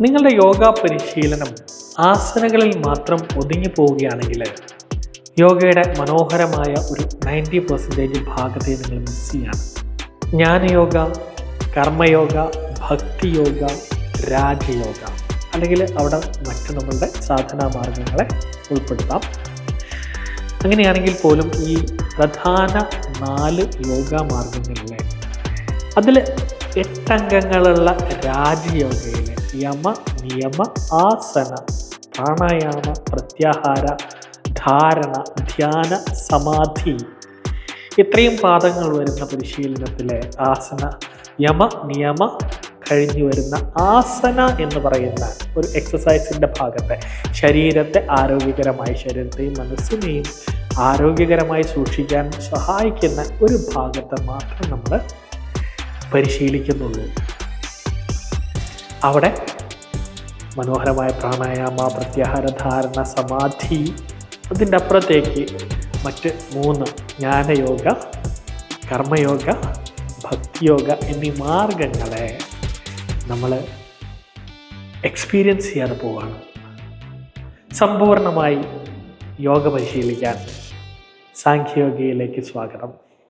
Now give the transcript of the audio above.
നിങ്ങളുടെ യോഗ പരിശീലനം ആസനകളിൽ മാത്രം ഒതുങ്ങി പോവുകയാണെങ്കിൽ യോഗയുടെ മനോഹരമായ ഒരു നയന്റി പെർസെന്റേജ് ഭാഗത്തെ നിങ്ങൾ മിസ് ചെയ്യാണ്. ജ്ഞാനയോഗ കർമ്മയോഗ ഭക്തിയോഗ രാജയോഗ അല്ലെങ്കിൽ അവിടെ മറ്റ് നമ്മളുടെ സാധനാ മാർഗങ്ങളെ ഉൾപ്പെടുത്താം. അങ്ങനെയാണെങ്കിൽ പോലും ഈ പ്രധാന നാല് യോഗ മാർഗങ്ങളിലെ അതിൽ എട്ടംഗങ്ങളുള്ള രാജയോഗയിലെ യമ നിയമ ആസന പ്രാണായാമ പ്രത്യാഹാര ധാരണ ധ്യാന സമാധി. ഇത്രയും പാദങ്ങൾ വരുന്ന പരിശീലനത്തിലെ ആസന യമ നിയമ കഴിഞ്ഞു വരുന്ന ആസന എന്ന് പറയുന്ന ഒരു എക്സസൈസിന്റെ ഭാഗത്തെ ശരീരത്തെ ആരോഗ്യകരമായി ശരീരത്തെയും മനസ്സിനെയും ആരോഗ്യകരമായി സൂക്ഷിക്കാൻ സഹായിക്കുന്ന ഒരു ഭാഗത്തെ മാത്രം നമ്മൾ പരിശീലിക്കുന്നുള്ളൂ. അവിടെ മനോഹരമായ പ്രാണായാമ പ്രത്യാഹാര ധാരണ സമാധി. അതിന്റെ അപ്പുറത്തേക്ക് മറ്റ് മൂന്ന് ജ്ഞാനയോഗ കർമ്മയോഗ ഭക്തിയോഗ എന്നീ മാർഗങ്ങളെ നമ്മൾ എക്സ്പീരിയൻസ് ചെയ്യാതെ പോവാണ്. സമ്പൂർണമായി യോഗ പരിശീലിക്കാൻ സാഖ്യയോഗയിലേക്ക് സ്വാഗതം.